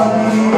Amém.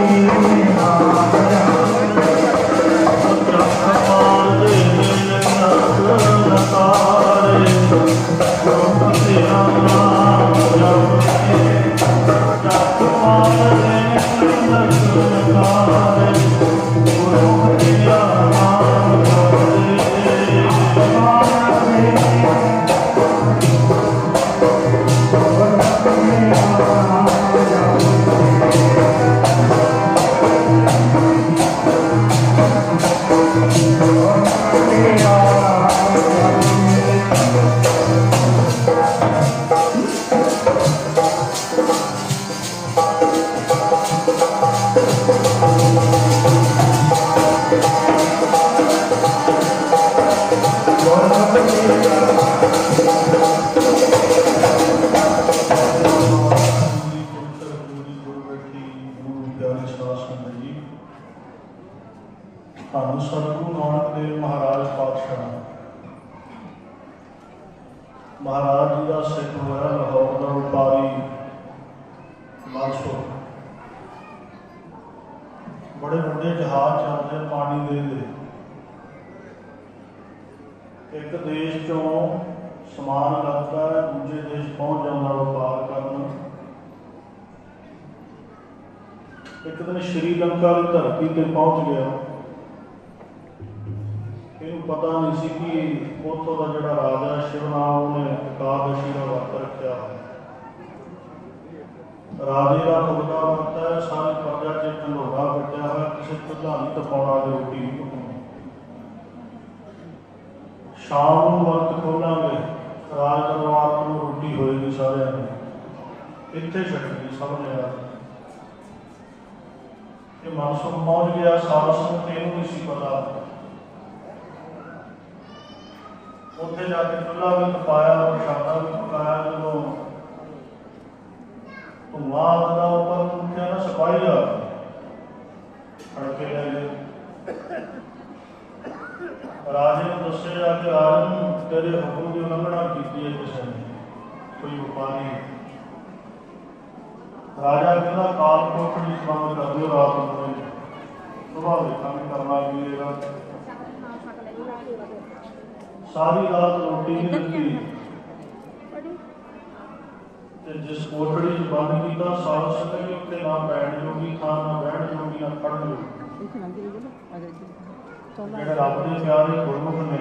Maharaj ji ਦਾ ਸਿੱਖ ਹੋਇਆ, ਲਾਹੌਰ ਦਾ ਵਪਾਰੀ। ਮਾਸੋ ਬੜੇ ਵੱਡੇ ਜਹਾਜ਼ ਚੱਲਦੇ, ਪਾਣੀ ਦੇ ਦੇ। ਇੱਕ ਦੇਸ਼ ਚੋਂ ਸਮਾਨ ਲੱਗਦਾ ਹੈ, ਦੂਜੇ ਦੇਸ਼ ਪਹੁੰਚ ਜਾਂਦਾ ਵਪਾਰ ਕਰਨ। ਇੱਕ ਦਿਨ ਸ਼੍ਰੀਲੰਕਾ ਦੀ ਧਰਤੀ ਤੇ ਪਹੁੰਚ ਗਿਆ। ਪਤਾ ਨਹੀਂ ਸੀ ਕਿ ਉੱਥੋਂ ਦਾ ਜਿਹੜਾ ਰਾਜਾ ਸ਼ਿਵਨਾਮ ਨੇ ਇਕਾਦਸ਼ੀ ਦਾ ਵਰਤ ਰੱਖਿਆ। ਰਾਜੇ ਦਾ ਖੁਦ ਵਰਤ ਹੈ, ਸਾਰੀ ਪ੍ਰਜਾ ਚ ਢਲੋੜਾ ਬੱਟਿਆ ਹੋਇਆ, ਕਿਸੇ ਚੁੱਲ੍ਹਾ ਤਪਾਉਣਾ ਤੇ ਰੋਟੀ ਨਹੀਂ ਪਕਾਉਣੀ। ਸ਼ਾਮ ਨੂੰ ਵਰਤ ਖੋਲਾਂਗੇ, ਰਾਜ ਦਰਬਾਰ ਨੂੰ ਰੋਟੀ ਹੋਏਗੀ ਸਾਰਿਆਂ ਨੂੰ। ਇੱਥੇ ਛੱਡਣੀ ਸਭ ਨੇ ਆ। ਇਹ ਮਨਸੂਖ ਪਹੁੰਚ ਗਿਆ, ਸਾਰਾ ਸੰਗਤ ਇਹਨੂੰ ਨਹੀਂ ਸੀ ਪਤਾ। ਉੱਥੇ ਜਾ ਕੇ ਚੁੱਲ੍ਹਾ ਵੀ ਤਪਾਇਆ ਪ੍ਰਸ਼ਾਦਾ ਵੀ ਪਕਾਇਆ ਜਦੋਂ ਧੂਆਂ ਦਾ ਉੱਪਰ ਉੱਠਿਆ ਨਾ ਸਿਪਾਹੀ ਆ ਫੜ ਕੇ ਲੈ ਗਏ। ਰਾਜੇ ਨੂੰ ਦੱਸਿਆ ਜਾ ਕੇ ਤੇਰੇ ਹੁਕਮ ਦੀ ਉਲੰਘਣਾ ਕੀਤੀ ਹੈ ਕਿਸੇ ਨੇ, ਕੋਈ ਵਪਾਰੀ ਰਾਜਾ ਕਹਿੰਦਾ, ਕਾਲ ਕੋਠੜੀ ਬੰਦ ਕਰ ਦਿਓ ਰਾਤ ਨੂੰ, ਸੁਬਾਹ ਵੇਖਾਂਗੇ ਕਰਨਾ ਕੀ ਇਹਦਾ ਸਾਰੀ ਰਾਤ ਰੋਟੀ ਨਹੀਂ ਦਿੱਤੀ ਤੇ ਜਿਸ ਕੋਠੜੀ 'ਚ ਬੰਦ ਕੀਤਾ ਸਾਰਾ ਸੰਗਤ ਉੱਤੇ ਨਾ ਬੈਠ ਜੋਗੀ ਥਾਂ ਨਾ ਬੈਠ ਜੋਗੀ ਨਾ ਖੜਨ ਜੋਗੀ। ਜਿਹੜੇ ਰੱਬ ਦੇ ਪਿਆਰੇ ਗੁਰਮੁਖ ਨੇ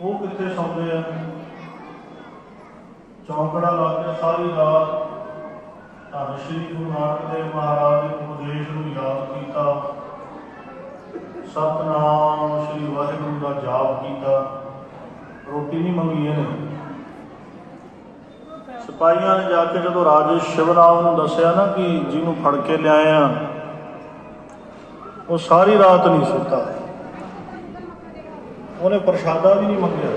ਉਹ ਕਿੱਥੇ ਸੌਂਦੇ ਆ? ਚੌਂਕੜਾ ਲਾ ਕੇ ਸਾਰੀ ਰਾਤ ਧੰਨ ਸ਼੍ਰੀ ਗੁਰੂ ਨਾਨਕ ਦੇਵ ਮਹਾਰਾਜ ਦੇ ਉਪਦੇਸ਼ ਨੂੰ ਯਾਦ ਕੀਤਾ। ਸਤਨਾਮ ਸ਼੍ਰੀ ਵਾਹਿਗੁਰੂ ਦਾ ਜਾਪ ਕੀਤਾ। ਰੋਟੀ ਨਹੀਂ ਮੰਗੀ ਇਹਨੇ। ਸਿਪਾਹੀਆਂ ਨੇ ਜਾ ਕੇ ਜਦੋਂ ਰਾਜੇ ਸ਼ਿਵਨਾਮ ਨੂੰ ਦੱਸਿਆ ਨਾ ਕਿ ਜਿਹਨੂੰ ਫੜ ਕੇ ਲਿਆਏ ਆ, ਉਹ ਸਾਰੀ ਰਾਤ ਨਹੀਂ ਸੁੱਤਾ। ਉਹਨੇ ਪ੍ਰਸ਼ਾਦਾ ਵੀ ਨਹੀਂ ਮੰਗਿਆ।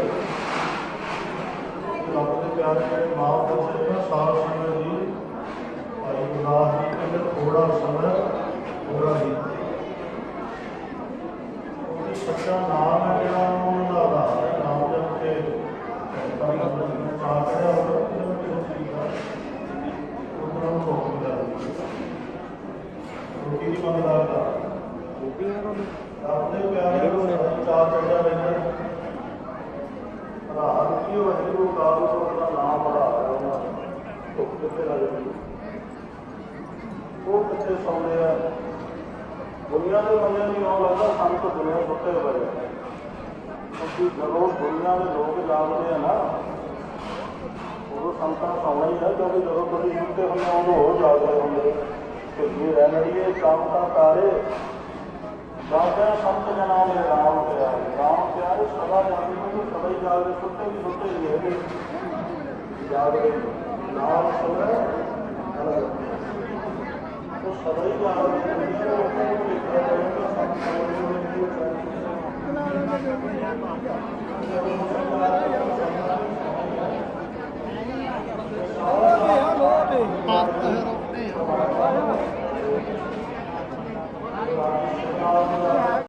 ਰੱਬ ਦੇ ਪਿਆਰੇ ਮਾਂ ਪੁੱਤ ਨੇ, ਸਾਰਾ ਸਮੇਂ ਜੀ। ਭਾਈ ਗੁਰਦਾਸ ਜੀ ਕਹਿੰਦੇ ਥੋੜਾ ਸਮਾਂ ਥੋੜਾ ਹੀ। ਸੱਚਾ ਨਾਮ ਹੈ ਜਿਹੜਾ ਉਹਨਾਂ ਦਾ ਆਧਾਰ ਹੈ ਨਾਮ ਜਪ ਕੇ ਕਰਨਾ ਚਾਹ ਕਰਿਆ ਉਹ ਦਾ। ਉਹਨਾਂ ਨੂੰ ਰੋਕ ਦਿੰਦਾ ਰੋਟੀ ਦੀ ਮੰਗਦਾ ਦਾ ਰੱਬ ਦੇ ਪਿਆਰੇ ਨੂੰ ਚਾਹ ਚੜਦਾ ਰਹਿੰਦਾ ਰਾਤ ਕੀ ਹੋਇਆ ਗੁਰੂ ਕਾਲ ਦਾ ਨਾਮ ਬੜਾ ਹੈ ਉਹਨਾਂ ਧੁੱਪ ਕਿੱਥੇ ਲੱਗਦੀ ਉਹ ਕਿੱਥੇ ਸੌਂਦੇ ਆ? ਦੁਨੀਆ ਦੇ ਬੰਦੇ ਨਹੀਂ ਆਉਣ ਲੱਗਦਾ ਸਾਨੂੰ ਤਾਂ ਦੁਨੀਆ ਸੁੱਤੇ ਹੋਏ ਆ। ਕਿਉਂਕਿ ਜਦੋਂ ਦੁਨੀਆ ਦੇ ਲੋਕ ਜਾਗਦੇ ਆ ਨਾ, ਉਦੋਂ ਸੰਤਾਂ ਸੌਣਾ ਹੀ ਹੈ ਕਿਉਂਕਿ ਜਦੋਂ ਤੁਸੀਂ ਸੁੱਤੇ ਹੁੰਦੇ ਹੋ ਉਦੋਂ ਉਹ ਜਾਗਦੇ ਹੁੰਦੇ ਕਿ ਇਹ ਰਹਿਣੀਏ ਕੰਮ ਤਾਂ ਤਾਰੇ ਜਾਗਿਆ ਸੰਤ ਜਨਾ ਮੇ ਰਾਮ ਪਿਆਰੇ ਰਾਮ ਪਿਆਰੇ ਸਦਾ ਜਾਗਦੇ ਨੇ ਸਦਾ ਹੀ ਜਾਗਦੇ, ਸੁੱਤੇ ਵੀ ਸੁੱਤੇ ਹੀ ਹੈਗੇ ਜਾਗਦੇ ਨਾਮ ਸੁਣੈ ਉਹ ਸਦਾ ਹੀ ਜਾਗਦੇ ਨੇ Thank you.